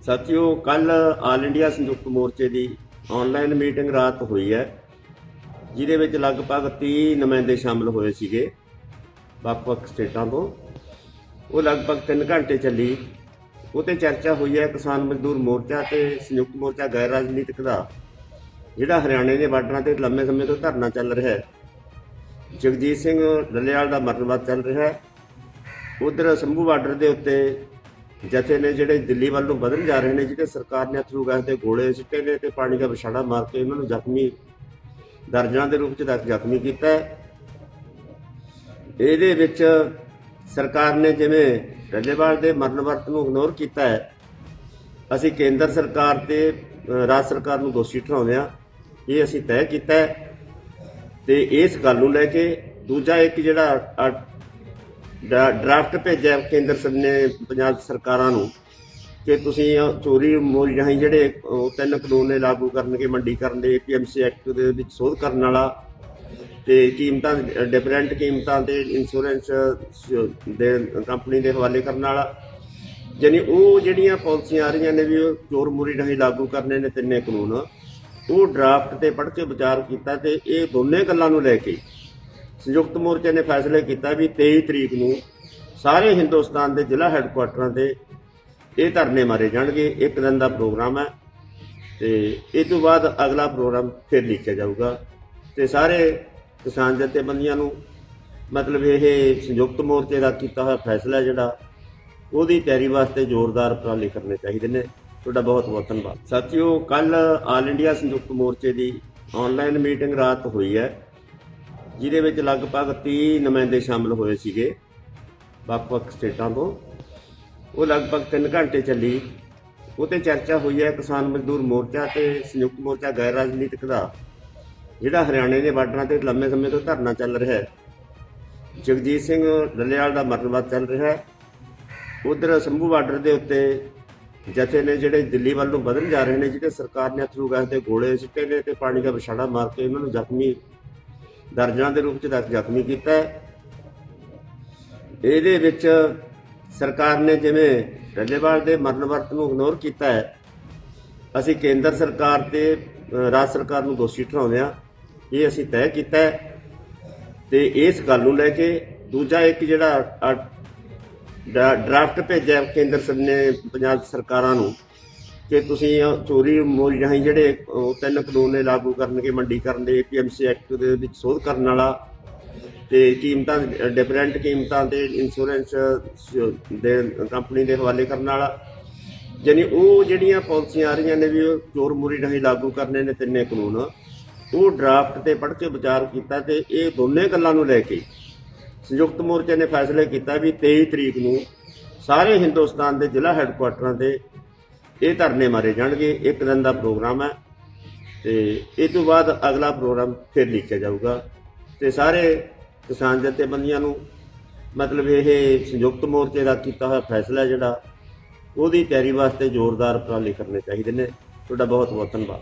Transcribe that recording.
ਸਾਥੀਓ ਕੱਲ all India ਸੰਯੁਕਤ ਮੋਰਚੇ ਦੀ ਆਨਲਾਈਨ ਮੀਟਿੰਗ ਰਾਤ ਹੋਈ ਹੈ, ਜਿਹਦੇ ਵਿੱਚ ਲਗਭਗ 30 ਨੁਮਾਇੰਦੇ ਸ਼ਾਮਲ ਹੋਏ ਸੀਗੇ, ਵੱਖ-ਵੱਖ ਸਟੇਟਾਂ ਤੋਂ। ਉਹ ਲਗਭਗ 3 ਘੰਟੇ ਚੱਲੀ। ਉਹ ਤੇ ਚਰਚਾ ਹੋਈ ਹੈ ਕਿਸਾਨ ਮਜ਼ਦੂਰ ਮੋਰਚਾ ਤੇ ਸੰਯੁਕਤ ਮੋਰਚਾ ਗੈਰ ਰਾਜਨੀਤਿਕ ਦਾ, ਜਿਹੜਾ ਹਰਿਆਣੇ ਦੇ ਬਾਰਡਰਾਂ ਤੇ ਲੰਮੇ ਸਮੇਂ ਤੋਂ ਧਰਨਾ ਚੱਲ ਰਿਹਾ ਹੈ। ਜਗਜੀਤ ਸਿੰਘ ਡੱਲੇਵਾਲ ਦਾ ਮਰਨਵਾਦ ਚੱਲ ਰਿਹਾ ਹੈ। ਉਧਰ ਸੰਭੂ ਬਾਰਡਰ ਦੇ ਉੱਤੇ ਜਥੇ ਨੇ ਜਿਹੜੇ ਦਿੱਲੀ ਵੱਲ ਨੂੰ ਵਧਣ ਜਾ ਰਹੇ ਨੇ ਜਿਹੜੇ ਸਰਕਾਰ ਨੇ ਅਥਰੂ ਗੈਸ ਦੇ ਗੋਲੇ ਸਿੱਟੇ ਨੇ ਤੇ ਪਾਣੀ ਦਾ ਵਿਛਾੜਾ ਮਾਰ ਕੇ ਉਹਨਾਂ ਨੂੰ ਜ਼ਖਮੀ ਦਰਜਨਾਂ ਦੇ ਰੂਪ ਚ ਤੱਕ ਜ਼ਖਮੀ ਕੀਤਾ ਹੈ। ਇਹਦੇ ਵਿੱਚ ਸਰਕਾਰ ਨੇ ਜਿਵੇਂ ਡੱਲੇਵਾਲ ਦੇ ਮਰਨ ਵਰਤ ਨੂੰ ਇਗਨੋਰ ਕੀਤਾ ਹੈ ਅਸੀਂ ਕੇਂਦਰ ਸਰਕਾਰ ਤੇ ਰਾਜ ਸਰਕਾਰ ਨੂੰ ਦੋਸ਼ੀ ਠਹਿਰਾਉਂਦੇ ਹਾਂ। ਇਹ ਅਸੀਂ ਤੈਅ ਕੀਤਾ ਹੈ ਤੇ ਇਸ ਗੱਲ ਨੂੰ ਲੈ ਕੇ ਦੂਜਾ ਇੱਕ ਜਿਹੜਾ ਅ, ਡਰਾਫਟ ਭੇਜਿਆ ਕੇਂਦਰ ਸਰ ਨੇ ਪੰਜਾਬ ਸਰਕਾਰਾਂ ਨੂੰ ਕਿ ਤੁਸੀਂ ਚੋਰੀ ਮੋਲ ਰਾਹੀਂ ਜਿਹੜੇ ਉਹ ਤਿੰਨ ਕਾਨੂੰਨ ਨੇ ਲਾਗੂ ਕਰਨਗੇ, ਮੰਡੀ ਕਰਨ ਦੇ, ਪੀਐਮਸੀ ਐਕਟ ਦੇ ਵਿੱਚ ਸੋਧ ਕਰਨ ਵਾਲਾ ਤੇ ਕੀਮਤਾਂ ਡਿਫਰੈਂਟ ਕੀਮਤਾਂ ਤੇ ਇੰਸ਼ੋਰੈਂਸ ਦੇ ਕੰਪਨੀ ਦੇ ਹਵਾਲੇ ਕਰਨ ਵਾਲਾ। ਯਾਨੀ ਉਹ ਜਿਹੜੀਆਂ ਪਾਲਿਸੀਆਂ ਆ ਰਹੀਆਂ ਨੇ ਵੀ ਉਹ ਚੋਰ ਮੂਰੀ ਰਾਹੀਂ ਲਾਗੂ ਕਰਨੇ ਨੇ ਤਿੰਨੇ ਕਾਨੂੰਨ, ਉਹ ਡਰਾਫਟ ਤੇ ਪੜ੍ਹ ਕੇ ਵਿਚਾਰ ਕੀਤਾ ਤੇ ਇਹ ਦੋਨੇ ਗੱਲਾਂ ਨੂੰ ਲੈ ਕੇ ਸੰਯੁਕਤ ਮੋਰਚੇ ਨੇ ਫੈਸਲਾ ਕੀਤਾ ਵੀ 23 ਤਰੀਕ ਨੂੰ ਸਾਰੇ ਹਿੰਦੁਸਤਾਨ ਦੇ ਜ਼ਿਲ੍ਹਾ ਹੈੱਡਕੁਆਟਰਾਂ ਤੇ ਇਹ ਧਰਨੇ ਮਾਰੇ ਜਾਣਗੇ। ਇੱਕ ਦਿਨ ਦਾ ਪ੍ਰੋਗਰਾਮ ਹੈ ਤੇ ਇਹ ਤੋਂ ਬਾਅਦ ਅਗਲਾ ਪ੍ਰੋਗਰਾਮ ਫਿਰ ਲਿਖਿਆ ਜਾਊਗਾ। ਤੇ ਸਾਰੇ ਕਿਸਾਨ ਜਥੇਬੰਦੀਆਂ ਨੂੰ ਮਤਲਬ ਇਹ ਸੰਯੁਕਤ ਮੋਰਚੇ ਦਾ ਕੀਤਾ ਹੋਇਆ ਫੈਸਲਾ ਜਿਹੜਾ, ਉਹਦੀ ਤਿਆਰੀ ਵਾਸਤੇ ਜ਼ੋਰਦਾਰ ਉਪਰਾਲੇ ਕਰਨੇ ਚਾਹੀਦੇ ਨੇ। ਤੁਹਾਡਾ ਬਹੁਤ ਬਹੁਤ ਧੰਨਵਾਦ। ਸਾਥੀਓ ਕੱਲ ਆਲ ਇੰਡੀਆ ਸੰਯੁਕਤ ਮੋਰਚੇ ਦੀ ਆਨਲਾਈਨ ਮੀਟਿੰਗ ਰਾਤ ਹੋਈ ਹੈ। ਜਿਹਦੇ ਵਿੱਚ ਲਗਭਗ 30 ਨੁਮਾਇੰਦੇ ਸ਼ਾਮਲ ਹੋਏ ਸੀਗੇ, ਵੱਖ-ਵੱਖ ਸਟੇਟਾਂ ਤੋਂ। ਉਹ ਲਗਭਗ 3 ਘੰਟੇ ਚੱਲੀ। ਉਹ ਤੇ ਚਰਚਾ ਹੋਈ ਹੈ ਕਿਸਾਨ ਮਜ਼ਦੂਰ ਮੋਰਚਾ ਤੇ ਸੰਯੁਕਤ ਮੋਰਚਾ ਗੈਰ ਰਾਜਨੀਤਿਕ ਦਾ, ਜਿਹੜਾ ਹਰਿਆਣੇ ਦੇ ਬਾਰਡਰਾਂ ਤੇ ਲੰਮੇ ਸਮੇਂ ਤੋਂ ਧਰਨਾ ਚੱਲ ਰਿਹਾ ਹੈ। ਜਗਜੀਤ ਸਿੰਘ ਡੱਲੇਵਾਲ ਦਾ ਮਰਨਵਾਦ ਚੱਲ ਰਿਹਾ ਹੈ। ਉਧਰ ਸੰਭੂ ਬਾਰਡਰ ਦੇ ਉੱਤੇ ਜਥੇ ਨੇ ਜਿਹੜੇ ਦਿੱਲੀ ਵੱਲ ਨੂੰ ਵਧਣ ਜਾ ਰਹੇ ਨੇ, ਜਿਹਦੇ ਸਰਕਾਰ ਨੇ ਅਥਰੂ ਗੈਸ ਦੇ ਗੋਲੇ ਸਿੱਟੇ ਨੇ ਤੇ ਪਾਣੀ ਦਾ ਵਿਛਾੜਾ ਮਾਰ ਕੇ ਉਹਨਾਂ ਨੂੰ ਜ਼ਖਮੀ ਦਰਜਨਾਂ ਦੇ ਰੂਪ ਚ ਤੱਕ ਜ਼ਖਮੀ ਕੀਤਾ ਹੈ। ਇਹਦੇ ਵਿੱਚ ਸਰਕਾਰ ਨੇ ਜਿਵੇਂ ਡੱਲੇਵਾਲ ਦੇ ਮਰਨ ਵਰਤ ਨੂੰ ਇਗਨੋਰ ਕੀਤਾ ਹੈ, ਅਸੀਂ ਕੇਂਦਰ ਸਰਕਾਰ ਤੇ ਰਾਜ ਸਰਕਾਰ ਨੂੰ ਦੋਸ਼ੀ ਠਹਿਰਾਉਂਦੇ ਹਾਂ। ਇਹ ਅਸੀਂ ਤੈਅ ਕੀਤਾ ਹੈ ਤੇ ਇਸ ਗੱਲ ਨੂੰ ਲੈ ਕੇ ਦੂਜਾ ਇੱਕ ਜਿਹੜਾ ਡਾ- ਡਰਾਫਟ ਭੇਜਿਆ ਕੇਂਦਰ ਸਰ ਨੇ ਪੰਜਾਬ ਸਰਕਾਰਾਂ ਨੂੰ ਕਿ ਤੁਸੀਂ ਚੋਰੀ ਮੋਰੀ ਰਾਹੀਂ ਜਿਹੜੇ ਉਹ ਤਿੰਨ ਕਾਨੂੰਨ ਨੇ ਲਾਗੂ ਕਰਨਗੇ, ਮੰਡੀਕਰਨ ਦੇ ਪੀਐਮਸੀ ਐਕਟ ਦੇ ਵਿੱਚ ਸੋਧ ਕਰਨ ਵਾਲਾ ਤੇ ਕੀਮਤਾਂ, ਡਿਫਰੈਂਟ ਕੀਮਤਾਂ ਤੇ ਇੰਸ਼ੋਰੈਂਸ ਦੇ ਕੰਪਨੀ ਦੇ ਹਵਾਲੇ ਕਰਨ ਵਾਲਾ। ਯਾਨੀ ਉਹ ਜਿਹੜੀਆਂ ਪਾਲਿਸੀਆਂ ਆ ਰਹੀਆਂ ਨੇ ਵੀ ਉਹ ਚੋਰ ਮੋਰੀ ਰਾਹੀਂ ਲਾਗੂ ਕਰਨੇ ਨੇ ਤਿੰਨੇ ਕਾਨੂੰਨ, ਉਹ ਡਰਾਫਟ ਤੇ ਪੜ੍ਹ ਕੇ ਵਿਚਾਰ ਕੀਤਾ ਤੇ ਇਹ ਦੋਨੇ ਗੱਲਾਂ ਨੂੰ ਲੈ ਕੇ ਸੰਯੁਕਤ ਮੋਰਚੇ ਨੇ ਫੈਸਲਾ ਕੀਤਾ ਵੀ 23 ਤਰੀਕ ਨੂੰ ਸਾਰੇ ਹਿੰਦੁਸਤਾਨ ਦੇ ਜ਼ਿਲ੍ਹਾ ਹੈੱਡਕੁਆਟਰਾਂ ਤੇ ਇਹ ਧਰਨੇ ਮਾਰੇ ਜਾਣਗੇ, ਇੱਕ ਦਿਨ ਦਾ ਪ੍ਰੋਗਰਾਮ ਹੈ ਤੇ ਇਹ ਤੋਂ ਬਾਅਦ ਅਗਲਾ ਪ੍ਰੋਗਰਾਮ ਫਿਰ ਲਿਖਿਆ ਜਾਊਗਾ ਤੇ ਸਾਰੇ ਕਿਸਾਨ ਜਥੇਬੰਦੀਆਂ ਨੂੰ ਮਤਲਬ ਇਹ ਸੰਯੁਕਤ ਮੋਰਚੇ ਦਾ ਕੀਤਾ ਹੋਇਆ ਫੈਸਲਾ ਜਿਹੜਾ, ਉਹਦੀ ਤਿਆਰੀ ਵਾਸਤੇ ਜ਼ੋਰਦਾਰ ਉਪਰਾਲੇ ਕਰਨੇ ਚਾਹੀਦੇ ਨੇ। ਤੁਹਾਡਾ ਬਹੁਤ ਬਹੁਤ ਧੰਨਵਾਦ।